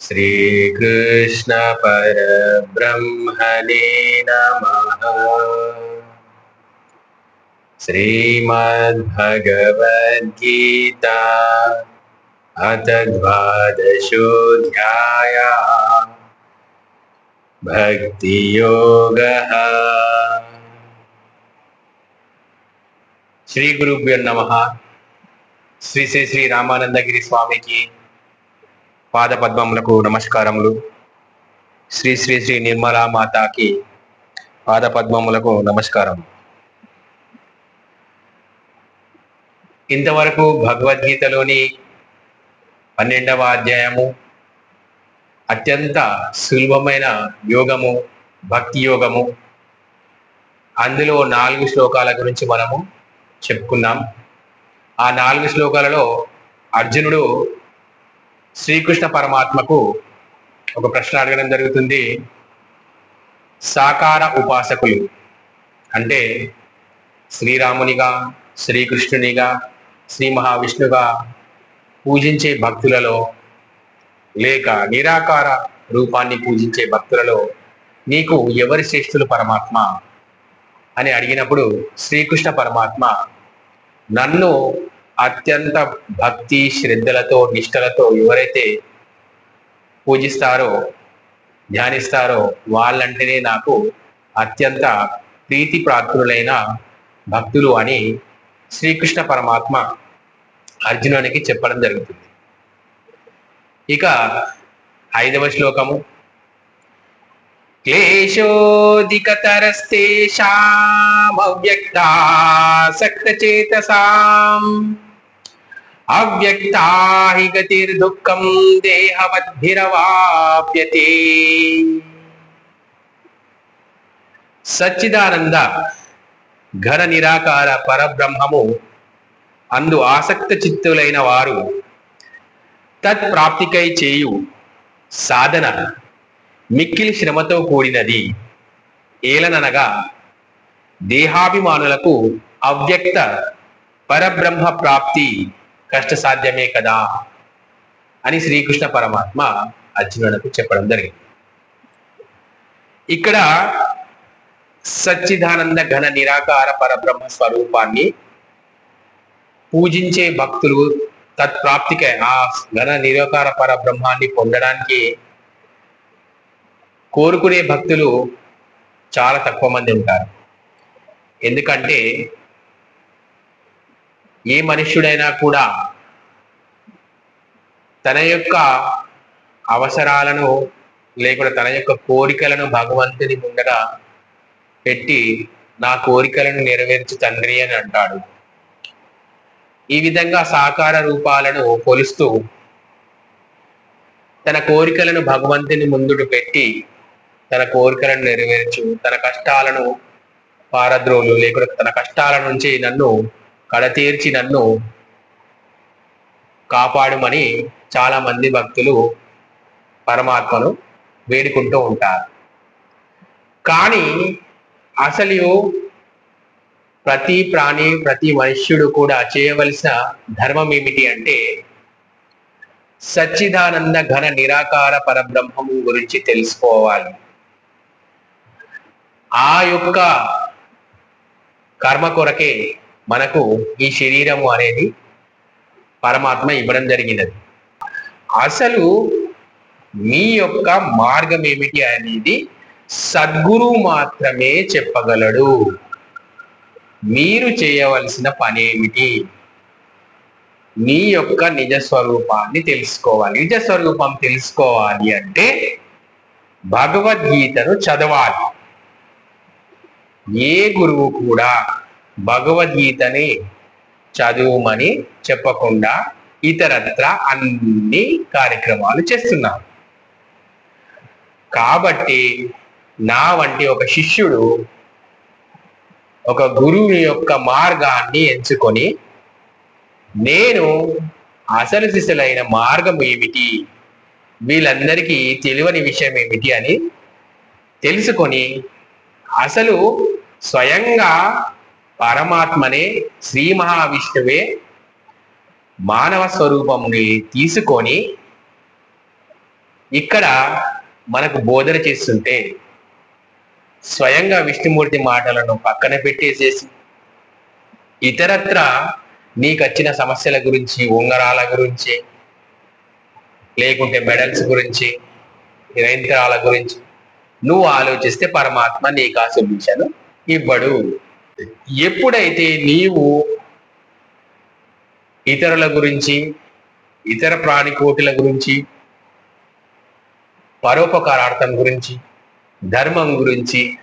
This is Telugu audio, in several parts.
श्रीकृष्णपरब्रह्मणे नमः। श्रीमद्भगवद्गीता अथ द्वादशोऽध्यायः। भक्तियोगः శ్రీ గురుభ్యో నమ. శ్రీ శ్రీ శ్రీ రామానందగిరి స్వామికి పాద పద్మములకు నమస్కారములు. శ్రీ శ్రీ శ్రీ నిర్మలా మాతాకి పాద పద్మములకు నమస్కారం ఇంతవరకు భగవద్గీతలోని పన్నెండవ అధ్యాయము అత్యంత సులభమైన యోగము భక్తి యోగము. అందులో నాలుగు శ్లోకాల గురించి మనము చెప్పుకున్నాం ఆ నాలుగు శ్లోకాలలో అర్జునుడు శ్రీకృష్ణ పరమాత్మకు ఒక ప్రశ్న అడగడం జరుగుతుంది. సాకార ఉపాసకులు అంటే శ్రీరామునిగా శ్రీకృష్ణునిగా శ్రీ మహావిష్ణుగా పూజించే భక్తులలో లేక నిరాకార రూపాన్ని పూజించే భక్తులలో నీకు ఎవరి శ్రేష్ఠులు పరమాత్మ? అని అడిగినప్పుడు శ్రీకృష్ణ పరమాత్మ నన్ను అత్యంత భక్తి శ్రద్ధలతో నిష్టలతో ఎవరైతే పూజిస్తారో ధ్యానిస్తారో వాళ్ళంటేనే నాకు అత్యంత ప్రీతి ప్రాప్తులైన భక్తులు అని శ్రీకృష్ణ పరమాత్మ అర్జునునికి చెప్పడం జరుగుతుంది. ఇక ఐదవ శ్లోకము క్లేశోదికతరస్తేషామవ్యక్తాసక్తచేతసాम् అవ్యక్తా హి గతిర్దుఃఖం దేహవద్భిరవాప్యతే సచ్చిదానంద ఘన నిరాకార పరబ్రహ్మము అందు ఆసక్త చిత్తులైన వారు తత్ప్రాప్తికై చేయు సాధన. మిక్కిలి శ్రమతో కూడినది. ఏలననగా దేహాభిమానులకు అవ్యక్త పరబ్రహ్మ ప్రాప్తి కష్టసాధ్యమే కదా అని శ్రీకృష్ణ పరమాత్మ అర్జునులకు చెప్పడం జరిగింది. ఇక్కడ సచ్చిదానంద ఘన నిరాకార పరబ్రహ్మ స్వరూపాన్ని పూజించే భక్తులు తత్ప్రాప్తికై ఆ ఘన నిరాకార పరబ్రహ్మాన్ని పొందడానికి కోరుకునే భక్తులు చాలా తక్కువ మంది ఉంటారు. ఎందుకంటే ఏ మనుష్యుడైనా కూడా తన యొక్క అవసరాలను లేకుండా తన యొక్క కోరికలను భగవంతుని ముందర పెట్టి నా కోరికలను నెరవేర్చు తండ్రి అని అంటాడు. ఈ విధంగా సాకార రూపాలను కొలుస్తూ తన కోరికలను భగవంతుని ముందుడు పెట్టి తన కోరికలను నెరవేర్చు తన కష్టాలను పారద్రోలు లేకుండా తన కష్టాల నుంచి నన్ను కడతీర్చి నన్ను కాపాడుమని చాలా మంది భక్తులు పరమాత్మను వేడుకుంటూ ఉంటారు. కానీ అసలు ప్రతి ప్రాణి ప్రతి మనుష్యుడు కూడా చేయవలసిన ధర్మం ఏమిటి అంటే సచ్చిదానంద ఘన నిరాకార పరబ్రహ్మము గురించి తెలుసుకోవాలి. ఆ యొక్క కర్మ కొరకే మనకు ఈ శరీరము అనేది పరమాత్మ ఇవ్వడం జరిగినది. అసలు మీ యొక్క మార్గం ఏమిటి అనేది సద్గురు మాత్రమే చెప్పగలడు. మీరు చేయవలసిన పని ఏమిటి? మీ యొక్క నిజ స్వరూపాన్ని తెలుసుకోవాలి. నిజ స్వరూపం తెలుసుకోవాలి అంటే భగవద్గీతను చదవాలి. ఏ గురువు కూడా భగవద్గీతని చదువుమని చెప్పకుండా ఇతరత్ర అన్ని కార్యక్రమాలు చేస్తున్నారు. కాబట్టి నా వంటి ఒక శిష్యుడు ఒక గురువు యొక్క మార్గాన్ని ఎంచుకొని నేను అసలు శిశులైన మార్గం ఏమిటి? వీళ్ళందరికీ తెలియని విషయం ఏమిటి అని తెలుసుకొని అసలు స్వయంగా పరమాత్మనే శ్రీ మహావిష్ణువే మానవ స్వరూపముని తీసుకొని ఇక్కడ మనకు బోధన చేస్తుంటే స్వయంగా విష్ణుమూర్తి మాటలను పక్కన పెట్టేసేసి ఇతరత్ర నీకు వచ్చిన సమస్యల గురించి ఉంగరాల గురించి లేకుంటే మెడల్స్ గురించి నిరంతరాల గురించి నువ్వు ఆలోచిస్తే పరమాత్మ నీకు ఆ సొల్యూషన్ ఇవ్వడు. ఎప్పుడైతే నీవు ఇతరుల గురించి ఇతర ప్రాణికోటిల గురించి పరోపకారార్థం గురించి ధర్మం గురించి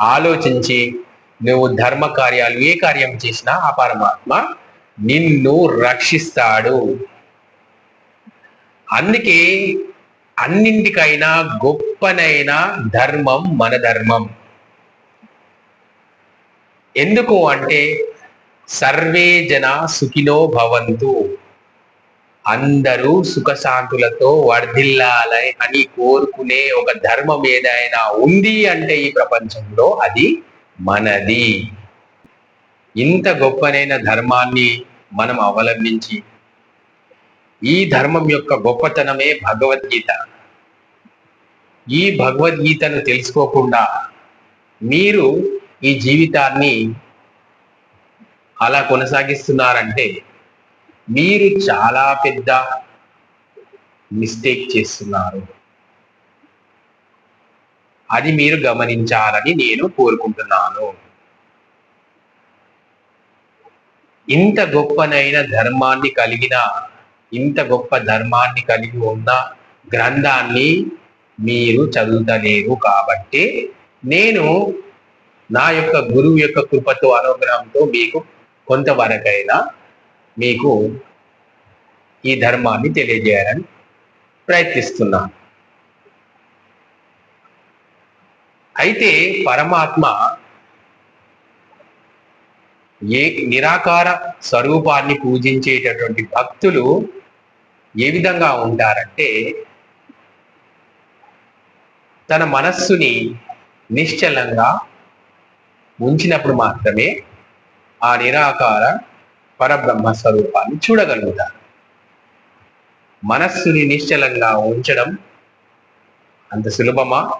ఆలోచించి నువ్వు ధర్మ కార్యాలు ఏ కార్యం చేసినా ఆ పరమాత్మ నిన్ను రక్షిస్తాడు. అందుకే అన్నింటికైనా గొప్పనైన ధర్మం మన ధర్మం. ఎందుకు అంటే సర్వే జన సుఖినో భవంతు. అందరూ సుఖశాంతులతో వర్ధిల్లాలని అని కోరుకునే ఒక ధర్మం ఏదైనా ఉంది అంటే ఈ ప్రపంచంలో అది మనది. ఇంత గొప్పనైన ధర్మాన్ని మనం అవలంబించి ఈ ధర్మం యొక్క గొప్పతనమే భగవద్గీత. ఈ భగవద్గీతను తెలుసుకోకుండా మీరు ఈ జీవితాన్ని అలా కొనసాగిస్తున్నారంటే మీరు చాలా పెద్ద మిస్టేక్ చేస్తున్నారు. అది మీరు గమనించాలని నేను కోరుకుంటున్నాను. ఇంత గొప్పనైన ధర్మాన్ని కలిగిన ఇంత గొప్ప ధర్మాన్ని కలిగి ఉన్న గ్రంథాన్ని మీరు చదువుతలేరు కాబట్టి నేను నా యొక్క గురువు యొక్క కృపతో అనుగ్రహంతో మీకు కొంతవరకైనా మీకు ఈ ధర్మాన్ని తెలియజేయాలని ప్రయత్నిస్తున్నాను అయితే పరమాత్మ ఏ నిరాకార స్వరూపాన్ని పూజించేటటువంటి భక్తులు ఏ విధంగా ఉంటారంటే తన మనస్సుని నిశ్చలంగా ఉంచినప్పుడు మాత్రమే ఆ నిరాకార పరబ్రహ్మ స్వరూపాన్ని చూడగలుగుతారు. మనస్సుని నిశ్చలంగా ఉంచడం అంత సులభమా?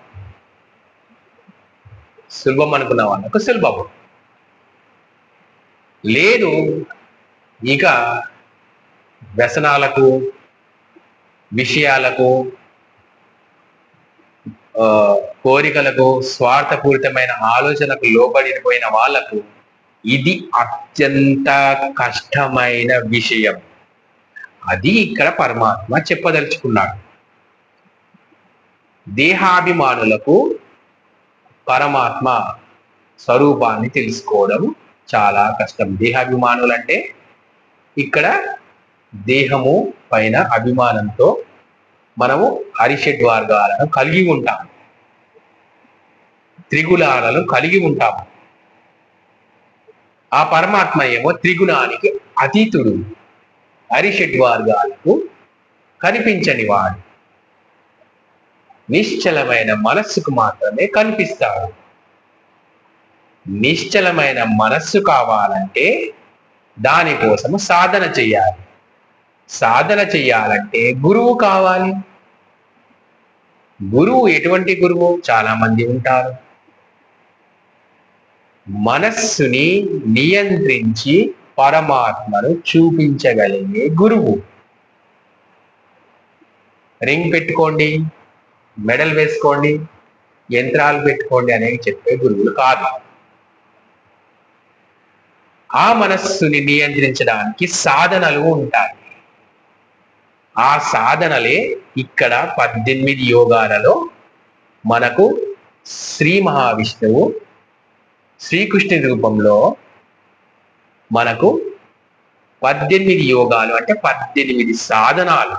సులభం అనుకున్న వాళ్ళకు సులభము. లేదు ఇక వ్యసనాలకు విషయాలకు కోరికలకు స్వార్థపూరితమైన ఆలోచనకు లోబడిపోయిన వాళ్ళకు ఇది అత్యంత కష్టమైన విషయం. అది ఇక్కడ పరమాత్మ చెప్పదలుచుకున్నాడు. దేహాభిమానులకు పరమాత్మ స్వరూపాన్ని తెలుసుకోవడం చాలా కష్టం. దేహాభిమానులు అంటే ఇక్కడ దేహము పైన అభిమానంతో మనము హరిషడ్ వర్గాలను కలిగి ఉంటాం త్రిగుణాలను కలిగి ఉంటాము. ఆ పరమాత్మ ఏమో త్రిగుణానికి అతీతుడు. హరిషడ్ వర్గాలకు కనిపించని వాడు. నిశ్చలమైన మనస్సుకు మాత్రమే కనిపిస్తాడు. నిశ్చలమైన మనస్సు కావాలంటే దానికోసం సాధన చెయ్యాలి సాధన చెయ్యాలంటే గురువు కావాలి. గురువు ఎటువంటి గురువు? చాలా మంది ఉంటారు. మనస్సుని నియంత్రించి పరమాత్మను చూపించగలిగే గురువు. రింగ్ పెట్టుకోండి మెడల్ వేసుకోండి యంత్రాలు పెట్టుకోండి అనేవి చెప్పే గురువులు కాదు. ఆ మనస్సుని నియంత్రించడానికి సాధనలు ఉంటాయి. ఆ సాధనలే ఇక్కడ పద్దెనిమిది యోగాలలో మనకు శ్రీ మహావిష్ణువు శ్రీకృష్ణుని రూపంలో మనకు పద్దెనిమిది యోగాలు అంటే పద్దెనిమిది సాధనాలు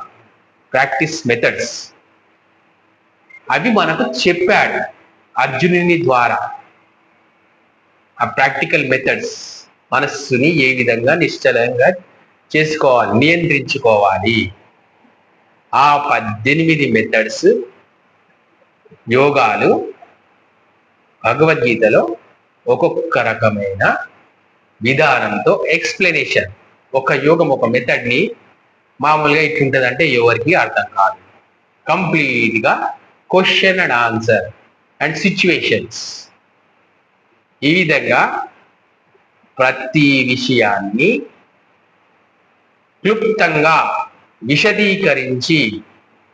ప్రాక్టీస్ మెథడ్స్ అవి మనకు చెప్పాడు అర్జునుని ద్వారా. ఆ ప్రాక్టికల్ మెథడ్స్ మనస్సుని ఏ విధంగా నిశ్చలంగా చేసుకోవాలి నియంత్రించుకోవాలి. ఆ పద్దెనిమిది మెథడ్స్ యోగాలు భగవద్గీతలో ఒక్కొక్క రకమైన విధానంతో ఎక్స్ప్లెనేషన్ ఒక యోగం ఒక మెథడ్ని మామూలుగా మామూలుగా అంటే ఎవరికి అర్థం కాదు. కంప్లీట్గా question and answer and situations ఈ విధంగా ప్రతి విషయాన్ని క్లుప్తంగా విశదీకరించి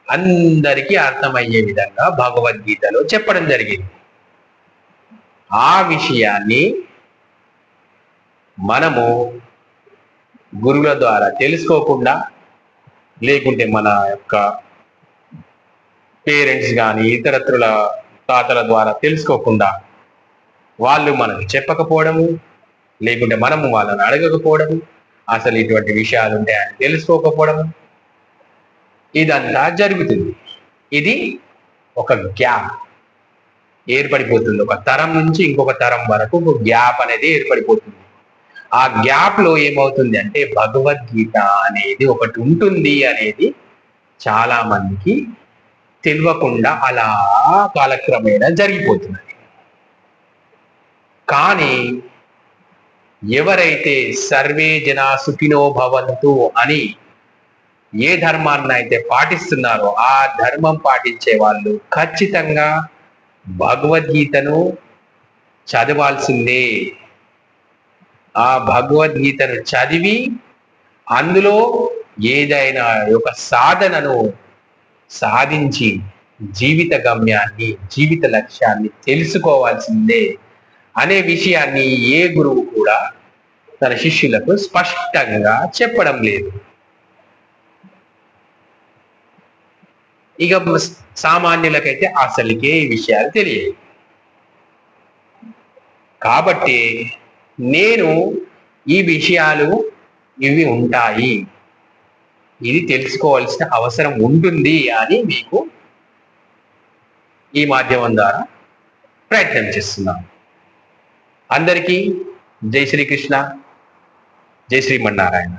అందరికీ అర్థమయ్యే విధంగా భగవద్గీతలో చెప్పడం జరిగింది. ఆ విషయాన్ని మనము గురువుల ద్వారా తెలుసుకోకుండా లేకుంటే మన యొక్క పేరెంట్స్ కానీ ఇతరత్రుల తాతల ద్వారా తెలుసుకోకుండా వాళ్ళు మనకు చెప్పకపోవడము లేకుంటే మనము వాళ్ళని అడగకపోవడము అసలు ఇటువంటి విషయాలు ఉంటాయని తెలుసుకోకపోవడము ఇదంతా జరుగుతుంది. ఇది ఒక గ్యాప్ ఏర్పడిపోతుంది. ఒక తరం నుంచి ఇంకొక తరం వరకు ఒక గ్యాప్ అనేది ఏర్పడిపోతుంది. ఆ గ్యాప్లో ఏమవుతుంది అంటే భగవద్గీత అనేది ఒకటి ఉంటుంది అనేది చాలా మందికి తెలియకుండా అలా కాలక్రమేణా జరిగిపోతున్నది. కానీ ఎవరైతే సర్వే జన సుఖినో భవంతు అని ఏ ధర్మాన్ని అయితే పాటిస్తున్నారో ఆ ధర్మం పాటించే వాళ్ళు ఖచ్చితంగా భగవద్గీతను చదవాల్సిందే. ఆ భగవద్గీతను చదివి అందులో ఏదైనా ఒక సాధనను సాధించి జీవిత గమ్యాన్ని జీవిత లక్ష్యాన్ని తెలుసుకోవాల్సిందే అనే విషయాన్ని ఏ గురువు కూడా తన శిష్యులకు స్పష్టంగా చెప్పడం లేదు. ఇక సామాన్యులకైతే అసలుకే ఈ విషయాలు తెలియదు కాబట్టి నేను ఈ విషయాలు ఇవి ఉంటాయి. ఇది తెలుసుకోవాల్సిన అవసరం ఉంటుంది అని మీకు ఈ మాధ్యమం ద్వారా ప్రయత్నం చేస్తున్నాను. అందరికీ జై శ్రీకృష్ణ జై శ్రీమన్నారాయణ.